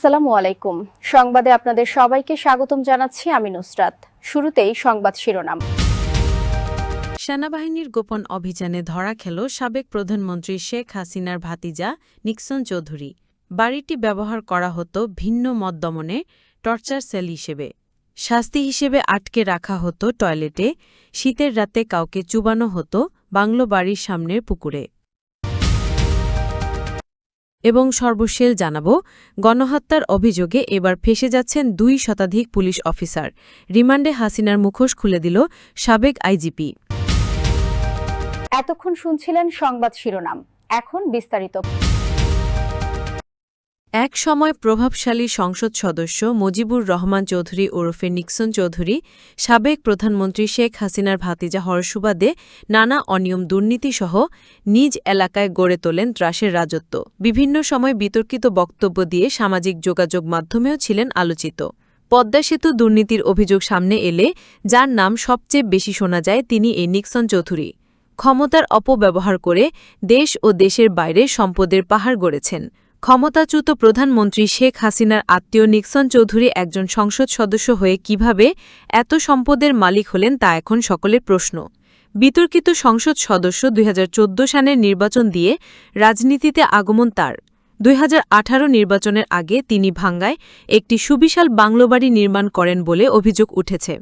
আসসালামু আলাইকুম। সংবাদে আপনাদের সবাইকে স্বাগতম জানাচ্ছি আমি নুসরাত। শুরুতেই সংবাদ শিরোনাম। সেনাবাহিনীর গোপন অভিযানে ধরা খেল সাবেক প্রধানমন্ত্রী শেখ হাসিনার ভাতিজা নিক্সন চৌধুরী। বাড়িটি ব্যবহার করা হতো ভিন্ন মত দমনে, টর্চার সেল হিসেবে। শাস্তি হিসেবে আটকে রাখা হতো টয়লেটে, শীতের রাতে কাউকে চুবানো হতো বাংলো বাড়ির সামনের পুকুরে। এবং সর্বশেষ জানাব, গণহত্যার অভিযোগে এবার ফেসে যাচ্ছেন দুই শতাধিক পুলিশ অফিসার। রিমান্ডে হাসিনার মুখোশ খুলে দিল সাবেক আইজিপি। এতক্ষণ শুনছিলেন সংবাদ শিরোনাম। এখন বিস্তারিত। এক সময় প্রভাবশালী সংসদ সদস্য মজিবুর রহমান চৌধুরী ওরফে নিক্সন চৌধুরী, সাবেক প্রধানমন্ত্রী শেখ হাসিনার ভাতিজা হওয়ার সুবাদে নানা অনিয়ম দুর্নীতিসহ নিজ এলাকায় গড়ে তোলেন ত্রাসের রাজত্ব। বিভিন্ন সময় বিতর্কিত বক্তব্য দিয়ে সামাজিক যোগাযোগ মাধ্যমেও ছিলেন আলোচিত। পদ্মা সেতু দুর্নীতির অভিযোগ সামনে এলে, যার নাম সবচেয়ে বেশি শোনা যায় তিনি এই নিক্সন চৌধুরী। ক্ষমতার অপব্যবহার করে দেশ ও দেশের বাইরে সম্পদের পাহাড় গড়েছেন। ক্ষমতাচ্যুত প্রধানমন্ত্রী শেখ হাসিনার আত্মীয় নিক্সন চৌধুরী একজন সংসদ সদস্য হয়ে কীভাবে এত সম্পদের মালিক হলেন তা এখন সকলের প্রশ্ন। বিতর্কিত সংসদ সদস্য দুই সালের নির্বাচন দিয়ে রাজনীতিতে আগমন তার। দুই হাজার আঠারো নির্বাচনের আগে তিনি ভাঙ্গায় একটি সুবিশাল বাংলোবাড়ি নির্মাণ করেন বলে অভিযোগ উঠেছে।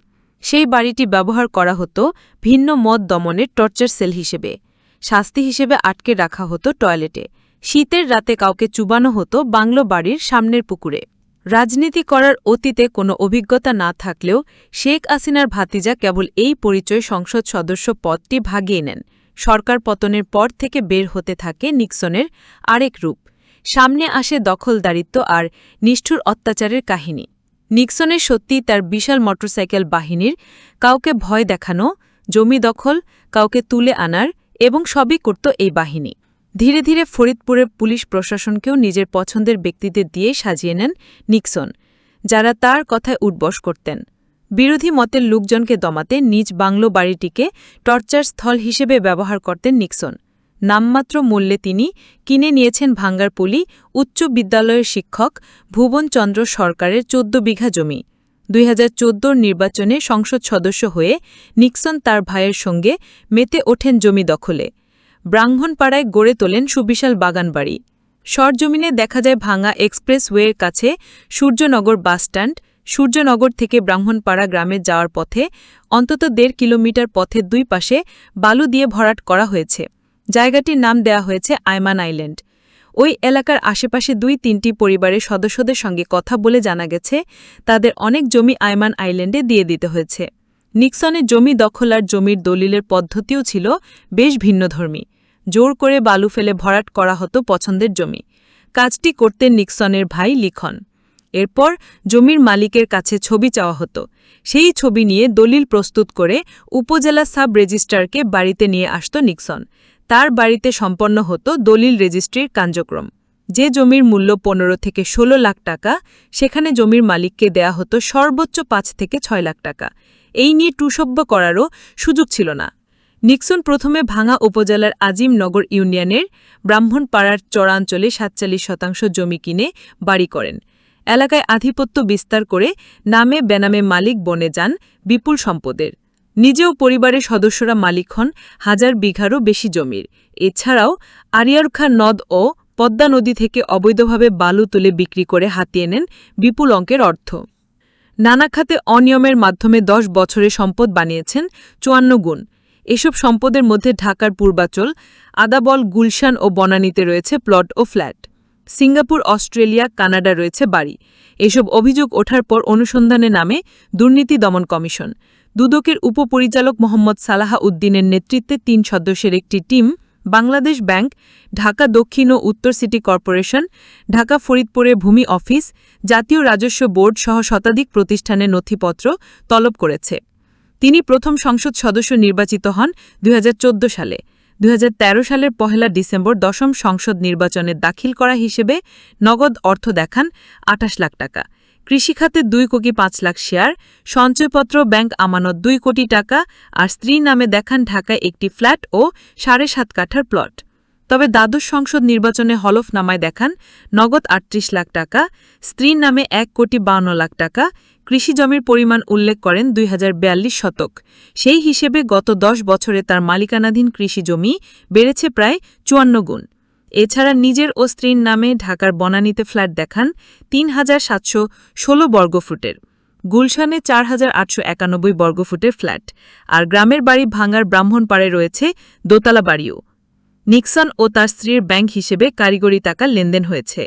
সেই বাড়িটি ব্যবহার করা হতো ভিন্ন মত দমনের টর্চার সেল হিসেবে। শাস্তি হিসেবে আটকে রাখা হতো টয়লেটে। শীতের রাতে কাউকে চুবানো হতো বাংলো বাড়ির সামনের পুকুরে। রাজনীতি করার অতীতে কোনো অভিজ্ঞতা না থাকলেও শেখ হাসিনার ভাতিজা কেবল এই পরিচয় সংসদ সদস্য পদটি ভাগিয়ে নেন। সরকার পতনের পর থেকে বের হতে থাকে নিক্সনের আরেক রূপ। সামনে আসে দখলদারিত্ব আর নিষ্ঠুর অত্যাচারের কাহিনী। নিক্সনের সত্যিই তার বিশাল মোটরসাইকেল বাহিনীর কাউকে ভয় দেখানো, জমি দখল, কাউকে তুলে আনার এবং সবই করত এই বাহিনী। ধীরে ধীরে ফরিদপুরের পুলিশ প্রশাসনকেও নিজের পছন্দের ব্যক্তিদের দিয়ে সাজিয়ে নেন নিক্সন, যারা তার কথায় উঠবস করতেন। বিরোধী মতের লোকজনকে দমাতে নিজ বাংলো বাড়িটিকে টর্চার স্থল হিসেবে ব্যবহার করতেন নিক্সন। নামমাত্র মূল্যে তিনি কিনে নিয়েছেন ভাঙ্গারপলি উচ্চ বিদ্যালয়ের শিক্ষক ভুবনচন্দ্র সরকারের চোদ্দ বিঘা জমি। দুই নির্বাচনে সংসদ সদস্য হয়ে নিক্সন তার ভাইয়ের সঙ্গে মেতে ওঠেন জমি দখলে। ব্রাহ্মণপাড়ায় গড়ে তোলেন সুবিশাল বাগানবাড়ি। সরজমিনে দেখা যায় ভাঙা এক্সপ্রেসওয়ের কাছে সূর্যনগর বাসস্ট্যান্ড সূর্যনগর থেকে ব্রাহ্মণপাড়া গ্রামে যাওয়ার পথে, অন্তত দেড় কিলোমিটার পথের দুই পাশে বালু দিয়ে ভরাট করা হয়েছে। জায়গাটির নাম দেয়া হয়েছে আয়মান আইল্যান্ড। ওই এলাকার আশেপাশে দুই তিনটি পরিবারের সদস্যদের সঙ্গে কথা বলে জানা গেছে, তাদের অনেক জমি আয়মান আইল্যান্ডে দিয়ে দিতে হয়েছে। নিক্সনের জমি দখল আর জমির দলিলের পদ্ধতিও ছিল বেশ ভিন্নধর্মী। জোর করে বালু ফেলে ভরাট করা হতো পছন্দের জমি। কাজটি করতেন নিক্সনের ভাই লিখন। এরপর জমির মালিকের কাছে ছবি চাওয়া হতো। সেই ছবি নিয়ে দলিল প্রস্তুত করে উপজেলা সাব রেজিস্ট্রারকে বাড়িতে নিয়ে আসত নিক্সন। তার বাড়িতে সম্পন্ন হতো দলিল রেজিস্ট্রির কার্যক্রম। যে জমির মূল্য পনেরো থেকে ১৬ লাখ টাকা, সেখানে জমির মালিককে দেয়া হতো সর্বোচ্চ পাঁচ থেকে ছয় লাখ টাকা। এই নিয়ে টুসভ্য করারও সুযোগ ছিল না। নিক্সন প্রথমে ভাঙা উপজেলার আজিমনগর ইউনিয়নের ব্রাহ্মণপাড়ার চরাঞ্চলে সাতচল্লিশ শতাংশ জমি কিনে বাড়ি করেন। এলাকায় আধিপত্য বিস্তার করে নামে বেনামে মালিক বনে যান বিপুল সম্পদের। নিজেও পরিবারের সদস্যরা মালিক হন, হাজার বিঘারও বেশি জমির। এছাড়াও আরিয়ারখা নদ ও পদ্মা নদী থেকে অবৈধভাবে বালু তুলে বিক্রি করে হাতিয়ে নেন বিপুল অঙ্কের অর্থ। নানা খাতে অনিয়মের মাধ্যমে দশ বছরে সম্পদ বানিয়েছেন চুয়ান্ন গুণ। এসব সম্পদের মধ্যে ঢাকার পূর্বাচল, আদাবল, গুলশান ও বনানীতে রয়েছে প্লট ও ফ্ল্যাট। সিঙ্গাপুর, অস্ট্রেলিয়া, কানাডা রয়েছে বাড়ি। এসব অভিযোগ ওঠার পর অনুসন্ধানে নামে দুর্নীতি দমন কমিশন। দুদকের উপপরিচালক মোহাম্মদ সালাহা উদ্দিনের নেতৃত্বে তিন সদস্যের একটি টিম, বাংলাদেশ ব্যাংক, ঢাকা দক্ষিণ ও উত্তর সিটি কর্পোরেশন, ঢাকা ফরিদপুরে ভূমি অফিস, জাতীয় রাজস্ব বোর্ড সহ শতাধিক প্রতিষ্ঠানের নথিপত্র তলব করেছে। তিনি প্রথম সংসদ সদস্য নির্বাচিত হন দুই হাজার চোদ্দ সালে। দুই হাজার তেরো সালের পহেলা ডিসেম্বর দশম সংসদ নির্বাচনে দাখিল করা হিসেবে নগদ অর্থ দেখান আঠাশ লাখ টাকা। কৃষিখাতে দুই কোটি পাঁচ লাখ শেয়ার, সঞ্চয়পত্র, ব্যাংক আমানত দুই কোটি টাকা, আর স্ত্রী নামে দেখান ঢাকায় একটি ফ্ল্যাট ও সাড়ে সাত কাঠার প্লট। তবে দ্বাদশ সংসদ নির্বাচনে হলফনামায় দেখান, নগদ আটত্রিশ লাখ টাকা, স্ত্রীর নামে এক কোটি বাউন্ন লাখ টাকা, কৃষি জমির পরিমাণ উল্লেখ করেন দুই হাজার বিয়াল্লিশ শতক। সেই হিসেবে গত দশ বছরে তার মালিকানাধীন কৃষি জমি বেড়েছে প্রায় চুয়ান্ন গুণ। এছাড়া নিজের ও স্ত্রীর নামে ঢাকার বনানীতে ফ্ল্যাট দেখান তিন হাজার সাতশো ষোলো বর্গফুটের গুলশানে চার হাজার আটশো একানব্বই বর্গফুটের ফ্ল্যাট। আর গ্রামের বাড়ি ভাঙার ব্রাহ্মণপাড়ে রয়েছে দোতলা বাড়িও। নিক্সন ও তার স্ত্রীর ব্যাংক হিসেবে কারিগরি টাকা লেনদেন হয়েছে।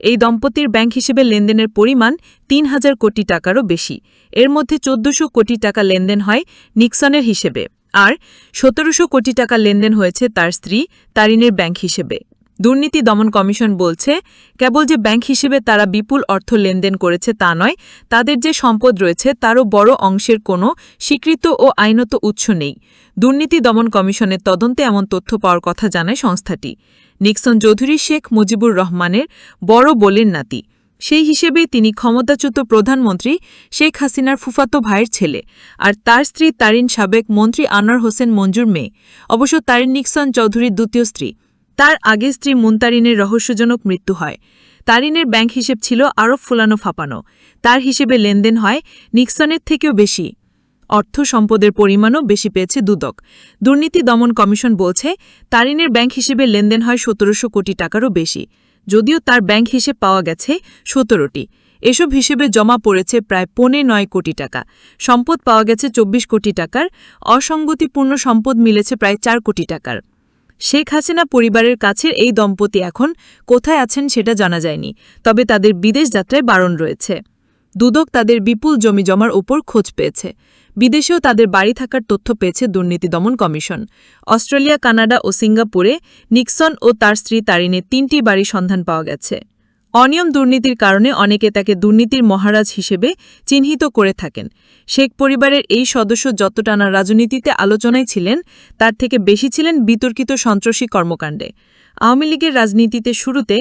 এই দম্পতির ব্যাংক হিসেবে লেনদেনের পরিমাণ তিন হাজার কোটি টাকারও বেশি। এর মধ্যে চোদ্দশো কোটি টাকা লেনদেন হয় নিক্সনের হিসেবে। আর সতেরোশো কোটি টাকা লেনদেন হয়েছে তার স্ত্রী তারিনের ব্যাংক হিসেবে। দুর্নীতি দমন কমিশন বলছে, কেবল যে ব্যাংক হিসেবে তারা বিপুল অর্থ লেনদেন করেছে তা নয়, তাদের যে সম্পদ রয়েছে তারও বড় অংশের কোনো স্বীকৃত ও আইনত উৎস নেই। দুর্নীতি দমন কমিশনের তদন্তে এমন তথ্য পাওয়ার কথা জানায় সংস্থাটি। নিক্সন চৌধুরী শেখ মুজিবুর রহমানের বড় বোলের নাতি। সেই হিসেবে তিনি ক্ষমতাচ্যুত প্রধানমন্ত্রী শেখ হাসিনার ফুফাতো ভাইয়ের ছেলে আর তার স্ত্রী তারিন সাবেক মন্ত্রী আনোয়ার হোসেন মঞ্জুর মেয়ে। অবশ্য তারিন নিক্সন চৌধুরীর দ্বিতীয় স্ত্রী। তার আগে স্ত্রী মুনতারিনের রহস্যজনক মৃত্যু হয়। তারিনের ব্যাংক হিসেব ছিল আরব ফুলানো ফাঁপানো। তার হিসেবে লেনদেন হয় নিক্সনের থেকেও বেশি। অর্থ সম্পদের পরিমাণও বেশি পেয়েছে দুদক। দুর্নীতি দমন কমিশন বলছে, তারিনের ব্যাংক হিসেবে লেনদেন হয় সতেরোশো কোটি টাকারও বেশি। যদিও তার ব্যাংক হিসেব পাওয়া গেছে সতেরোটি। এসব হিসেবে জমা পড়েছে প্রায় পৌনে নয় কোটি টাকা। সম্পদ পাওয়া গেছে চব্বিশ কোটি টাকার। অসঙ্গতিপূর্ণ সম্পদ মিলেছে প্রায় চার কোটি টাকার। শেখ হাসিনা পরিবারের কাছের এই দম্পতি এখন কোথায় আছেন সেটা জানা যায়নি, তবে তাদের বিদেশ যাত্রায় বারণ রয়েছে। দুদক তাদের বিপুল জমি জমার ওপর খোঁজ পেয়েছে। বিদেশেও তাদের বাড়ি থাকার তথ্য পেয়েছে দুর্নীতি দমন কমিশন। অস্ট্রেলিয়া, কানাডা ও সিঙ্গাপুরে নিক্সন ও তার স্ত্রী তারিনে তিনটি বাড়ি সন্ধান পাওয়া গেছে। অনিয়ম দুর্নীতির কারণে অনেকে তাকে দুর্নীতির মহারাজ হিসেবে চিহ্নিত করে থাকেন। শেখ পরিবারের এই সদস্য যতটা না রাজনীতিতে আলোচনায় ছিলেন, তার থেকে বেশি ছিলেন বিতর্কিত সন্ত্রাসী কর্মকাণ্ডে। আওয়ামী লীগের রাজনীতিতে শুরুতে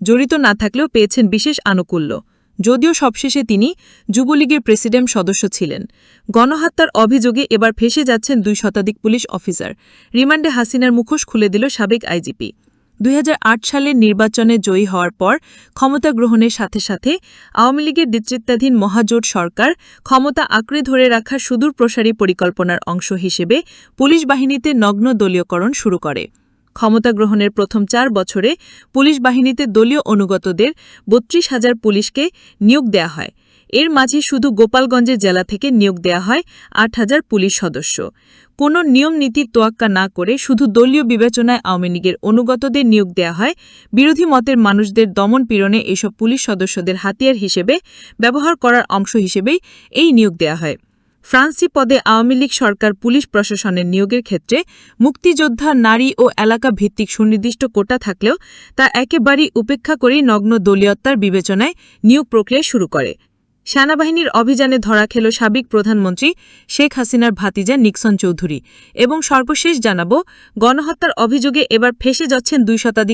জড়িত না থাকলেও পেয়েছেন বিশেষ আনুকূল্য। যদিও সবশেষে তিনি যুবলীগের প্রেসিডেন্ট সদস্য ছিলেন। গণহত্যার অভিযোগে এবার ফেসে যাচ্ছেন দুই শতাধিক পুলিশ অফিসার। রিমান্ডে হাসিনার মুখোশ খুলে দিল সাবেক আইজিপি। দুই সালের নির্বাচনে জয়ী হওয়ার পর ক্ষমতা গ্রহণের সাথে সাথে আওয়ামী লীগের নেতৃত্বাধীন মহাজোট সরকার ক্ষমতা আঁকড়ে ধরে রাখার সুদূর প্রসারী পরিকল্পনার অংশ হিসেবে পুলিশ বাহিনীতে নগ্ন দলীয়করণ শুরু করে। ক্ষমতা গ্রহণের প্রথম চার বছরে পুলিশ বাহিনীতে দলীয় অনুগতদের বত্রিশ হাজার পুলিশকে নিয়োগ দেয়া হয়। এর মাঝে শুধু গোপালগঞ্জের জেলা থেকে নিয়োগ দেয়া হয় আট হাজার পুলিশ সদস্য। কোনো নিয়ম নীতির তোয়াক্কা না করে শুধু দলীয় বিবেচনায় আওয়ামী লীগের অনুগতদের নিয়োগ দেয়া হয়। বিরোধী মতের মানুষদের দমন পীড়নে এসব পুলিশ সদস্যদের হাতিয়ার হিসেবে ব্যবহার করার অংশ হিসেবেই এই নিয়োগ দেয়া হয়। ফ্রান্সি পদে আওয়ামী লীগ সরকার পুলিশ প্রশাসনের নিয়োগের ক্ষেত্রে মুক্তিযোদ্ধা, নারী ও এলাকা ভিত্তিক সুনির্দিষ্ট কোটা থাকলেও তা একেবারেই উপেক্ষা করেই নগ্ন দলীয়ত্বার বিবেচনায় নিয়োগ প্রক্রিয়া শুরু করে। সেনাবাহিনীর অভিযানে ধরা খেল সাবেক প্রধানমন্ত্রী শেখ হাসিনার ভাতিজা নিক্সন চৌধুরী এবং সর্বশেষ জানাব, গণহত্যার অভিযোগে এবার ফেসে যাচ্ছেন দুই শতাধিক